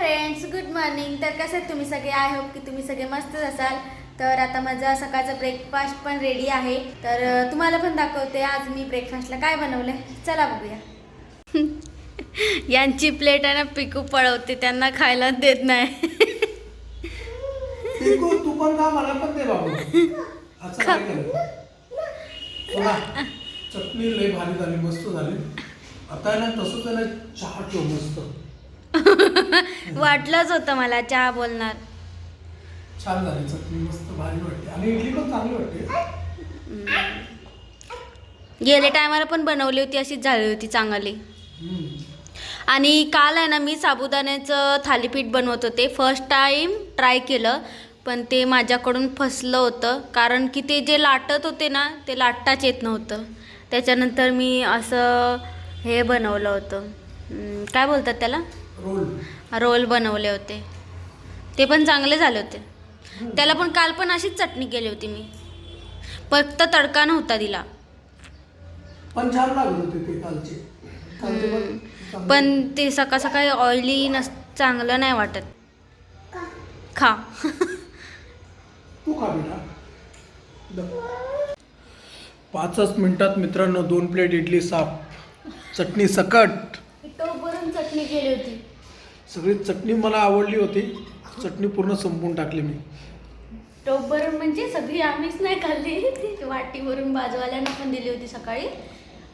Friends good morning तर कसे आहेत तुम्ही सगळे? आय होप की तुम्ही सगळे मस्तच असाल. तर आता माझा सकाळचा ब्रेकफास्ट पण रेडी आहे. तर तुम्हाला पण दाखवते. आज मी ब्रेकफास्टला काय बनवलं चला बघूया. यांची प्लेट आहे ना पिकू पळवते. त्यांना खायला देत नाही. पिकू तू पण का मला पण दे बाबू. असं काय केलं? बघा चटणी लय भारी झाली मस्त झाली. आता ना तसंच आहे ना चहा ठेव मस्त. वाटलंच होतं मला चहा बोलणार. छान झाली चटणी मस्त भारी वाटते आणि इडली पण चांगली वाटते गेल्या टायमाला पण बनवली होती अशीच झाली होती चांगली. हम्म. आणि काल आहे ना मी साबुदाण्याचं थालीपीठ बनवत होते. फर्स्ट टाईम ट्राय केलं पण ते माझ्याकडून फसलं होतं. कारण की ते जे लाटत होते ना ते लाटताच येत नव्हतं. त्याच्यानंतर मी असं हे बनवलं होतं. काय बोलतात त्याला? रोल. रोल बनवले होते. ते पण चांगले झाले होते. त्याला पण काल पण अशीच चटणी केली होती मी. फक्त तडका नव्हता दिला. पण छान लागत होते ते कालचे. कालचे पण ते सकाळ सकाळी ऑइली नस चांगलं नाही वाटत. खा. तू खा बेटा. पाचच मिनिटात मित्रांनो दोन प्लेट इडली साफ चटणी सकट. चटणी केली होती. सगळी चटणी मला आवडली होती. चटणी पूर्ण संपवून टाकली मी. टोपवरून म्हणजे सगळी आम्हीच नाही खाल्ली. ती वाटीवरून बाजूवाल्यांना पण दिली होती सकाळी.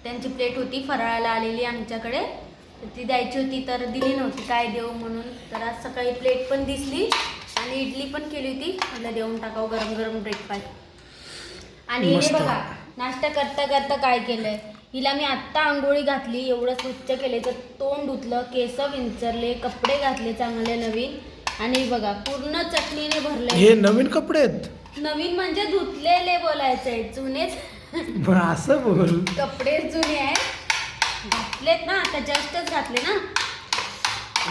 त्यांची प्लेट होती फराळाला आलेली आमच्याकडे. तर ती द्यायची होती तर दिली नव्हती. काय देऊ म्हणून. तर आज सकाळी प्लेट पण दिसली आणि इडली पण केली होती. म्हटलं देऊन टाकावं गरम गरम ब्रेकफास्ट आणि हे. बघा नाश्ता करता करता काय केलंय? हिला मी आत्ता आंघोळी घातली एवढं स्वच्छ केले तर तोंड धुतलं केस विंचरले कपडे घातले चांगले नवीन. आणि बघा पूर्ण चटणीने भरले हे नवीन कपडे आहेत? नवीन म्हणजे धुतलेले बोलायचंय जुनेच. असं बोल. कपडे जुने आहेत. घातलेत ना आता जस्टच घातले ना.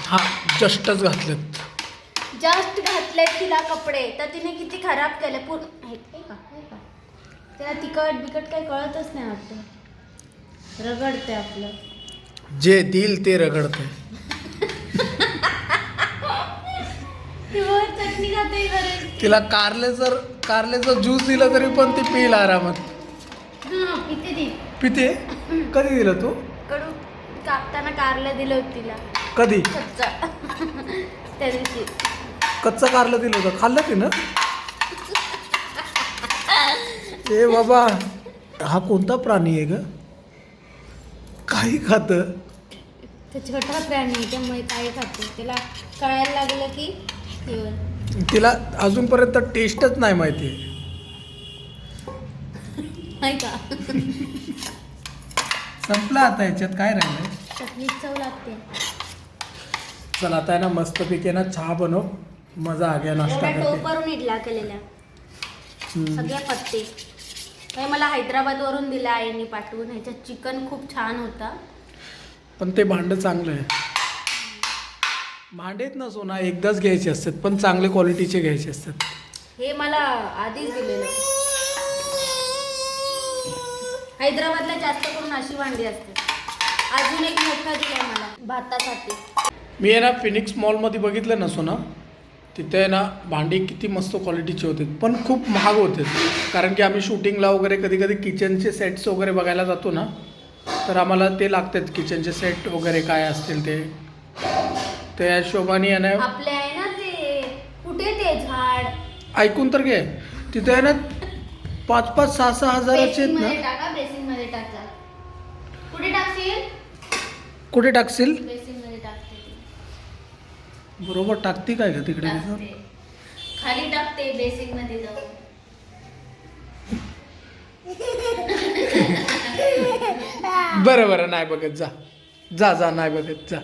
हा जस्टच घातलेत. जस्ट घातलेत तिला कपडे. तर तिने किती खराब केले. पूर्ण तिला तिखट बिकट काही कळतच नाही वाटतं. रगडते आपलं. जे दिल ते रगडते तिला कारले जर कारलेचं ज्यूस दिलं तरी पण ती पिईल आरामात. हां पिते कधी दिलं तू? कडू कापताना कारलं दिलं होतं तिला. कधी? कच्चा. त्या दिवशी. कच्चं कारलं दिलं होतं. खाल्लं तिनं ए बाबा हा कोणता प्राणी आहे ग? काही खात. ते छोटा प्राणी आहे त्यामुळे काय खाते. त्याला कळायला लागलं की. तिला अजूनपर्यंत टेस्टच नाही माहिती. नाही का? संपला आता याच्यात काय राहिलंय? चटणी चव लागते. चल आता आहे ना मस्तपैकी ना चहा बनव. मजा आ गया नाश्ता एवढ्या करते. टोपरून इडल्या केलेल्या. हम्म. सगळ्या पत्ते. हे मला हैदराबादवरून दिलं आईने पाठवून. ह्याच्यात चिकन खूप छान होता. पण ते भांडं चांगलं आहे. भांडेत ना सोना एकदाच घ्यायचे असतात पण चांगले क्वालिटीचे घ्यायचे असतात. हे मला आधीच दिलेलं हैदराबादला जास्त करून अशी भांडी असते. अजून एक मोठा दिलाय मला भातासाठी. मी आहे ना फिनिक्स मॉलमध्ये बघितलं ना सोना? तिथे आहे ना भांडी किती मस्त क्वालिटीचे होते. पण खूप महाग होते. कारण की आम्ही शूटिंगला वगैरे कधी कधी किचनचे सेट्स वगैरे बघायला जातो ना तर आम्हाला ते लागतात. किचनचे सेट वगैरे काय असतील ते. त्या हिशोबाने आहे ना आपले आहे ना ते कुठे ते झाड? ऐकून तर घे. तिथे आहे ना पाच पाच सहा सहा हजाराचे आहेत बेसिन ना. मध्ये टाका बेसिनमध्ये टाका. कुठे टाकशील? कुठे टाकशील बेसिनमध्ये टाकते ती. बरोबर टाकते काय का तिकडे टाकते. खाली टाकते बेसिनमध्ये जाऊन. बरं बरं नाही बघत जा. जा जा नाही बघत जा.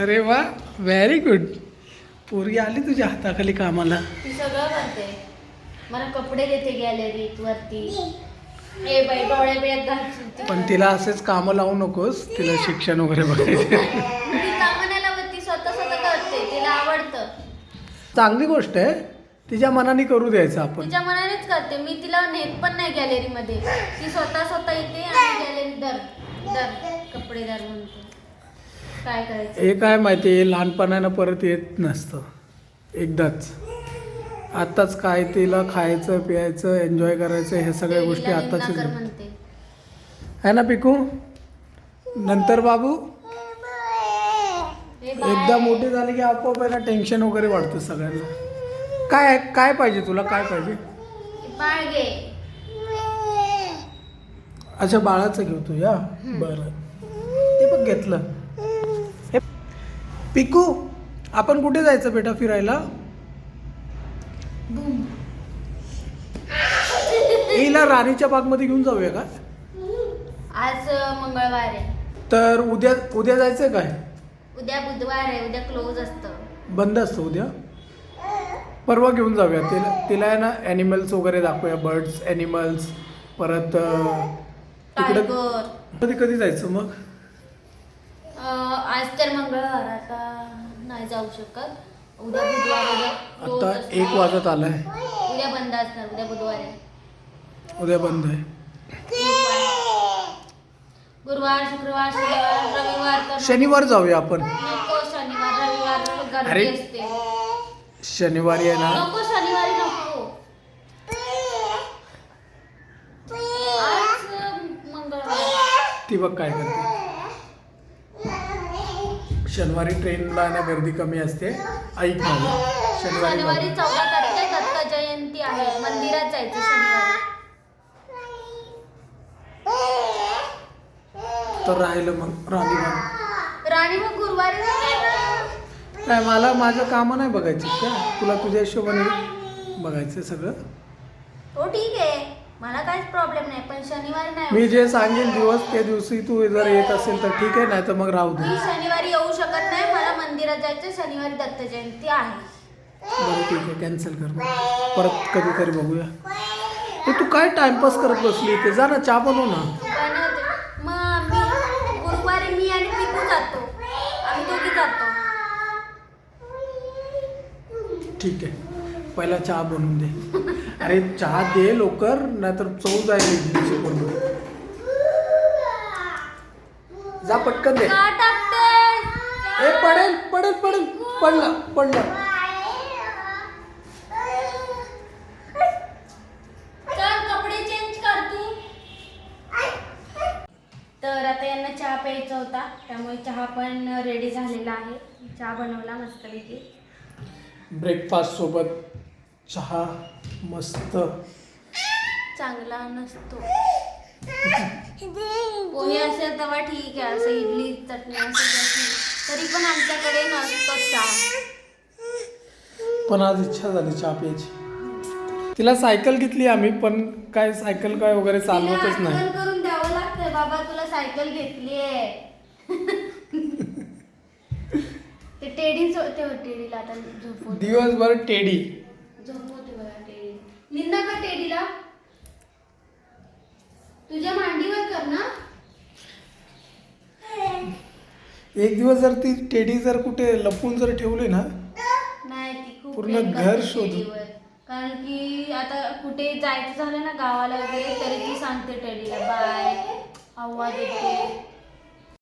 अरे वा व्हेरी गुड पोरगी आली तुझ्या हाताखाली कामाला? ती सगळं करते मला कपडे देते गॅलरीत वरती. ए बाई डोळे बिळ्यात घालशील ती. पण तिला असेच कामं लावू नकोस. तिला शिक्षण वगैरे बघायचे. ती कामं नाही लावत ती स्वतः स्वतः करते. तिला आवडतं. चांगली गोष्ट आहे. तिच्या मनाने करू द्यायचं आपण. तिच्या मनानेच करते. मी तिला नेत पण नाही गॅलरीमध्ये ती स्वतः स्वतः येते आणि गॅलरी दर दर कपडे दर म्हणते काय करायचं? हे काय माहिती आहे लहानपणानं परत येत नसतं. एकदाच. आत्ताच काय तिला खायचं प्यायचं एन्जॉय करायचं ह्या सगळ्या गोष्टी आत्ताच निंदा कर म्हणते. आहे ना पिकू? नंतर बाबू. एकदा मोठी झाली की आपोआप आहे ना टेन्शन वगैरे वाढतं सगळ्यांना. काय काय पाहिजे तुला? काय पाहिजे? बाळ घे. अच्छा बाळाचं घेऊ तू या? बरं. ते बघ घेतलं. हे पिकू आपण कुठे जायचं बेटा फिरायला? हिला राणीच्या बागमध्ये घेऊन जाऊया का? आज मंगळवार आहे. तर उद्या उद्या जायचं काय? उद्या बुधवार आहे उद्या क्लोज असतं. बंद असतं उद्या? परवा घेऊन जाऊया. तिला तिला आहे ना ॲनिमल्स वगैरे दाखवूया बर्ड्स ॲनिमल्स परत अं, तिकडं टायगर कधी कधी जायचं मग? आज तर मंगळवार आता नाही जाऊ शकत. उद्या बुधवार उद्या close आता असतं. एक वाजत आलाय. उद्या बंद असणार उद्या बुधवार आहे. उद्या बंद आहे. गुरुवार शुक्रवार शनिवार रविवार तर शनिवार जाऊया आपण. नको शनिवार रविवार गर्दी अरे. असते. शनिवारी आहे ना? नको शनिवारी नको. आज मंगळवार. ती बघ काय करते. शनिवारी ट्रेनला ना गर्दी कमी असते. ऐक माझं शनिवारी शनिवारी. चौदा तारीख आहे दत्त जयंती आहे. मंदिरात जायचं शनिवारी. तर राहिलं मग राणीबाग राणी मग गुरुवारी नाही. काय मला माझं कामं नाही बघायची का? तुला तुझ्या हिशोबाने बघायचं सगळं. हो ठीक आहे. मला काहीच प्रॉब्लेम नाही पण शनिवारी नाही मी जे सांगेन दिवस त्या दिवशी तू जर येत असेल तर ठीक आहे नाही तर मग राहू दे. मी शनिवारी येऊ शकत नाही मला मंदिरात जायचं शनिवारी दत्त जयंती आहे. बरं ठीक आहे कॅन्सल कर मग. परत कधीतरी बघूया. ए, तू काय टाइमपास करत बसली इथे? जा ना चहा बनव ना. मग मी गुरुवारी मी आणि पिकू जातो. आम्ही दोघी जातो. ठीक आहे. पहिला चहा बनवून दे. अरे चहा दे लवकर नाहीतर चव जाईल इडलीची जा पटकन दे. का ए पडेल पडेल पडेल. पडला पडला. चल कपडे चेंज कर तू. तर आता यांना चहा प्यायचा होता त्यामुळे चहा पण रेडी झालेला आहे. चहा बनवला मस्तपैकी. ब्रेकफास्ट सोबत चहा. मस्त. चांगला नसतो. पोहे असेल तेव्हा ठीक आहे असं इडली चटणी असेल तर पण आमच्याकडे नसतो चहा. पण आज इच्छा झाली चहा प्यायची. तिला सायकल घेतली आम्ही पण काय सायकल काय वगैरे चालवतच नाही. करून द्यावं लागतंय बाबा तुला सायकल घेतली आहे ते टेडी ते टेडीला आता दिवसभर टेडी. टेडी निंदा का टेडीला तुझ्या मांडीवर कर ना एक दिवस जर ती टेडी जर कुठे लपून जर ठेवली ना नाही ती खूप पूर्ण प्रेम घर करते शोधून. टेडीवर. कारण की आता कुठे जायचं झालं ना गावाला वगैरे तरी ती सांगते टेडीला बाय आव्हा देते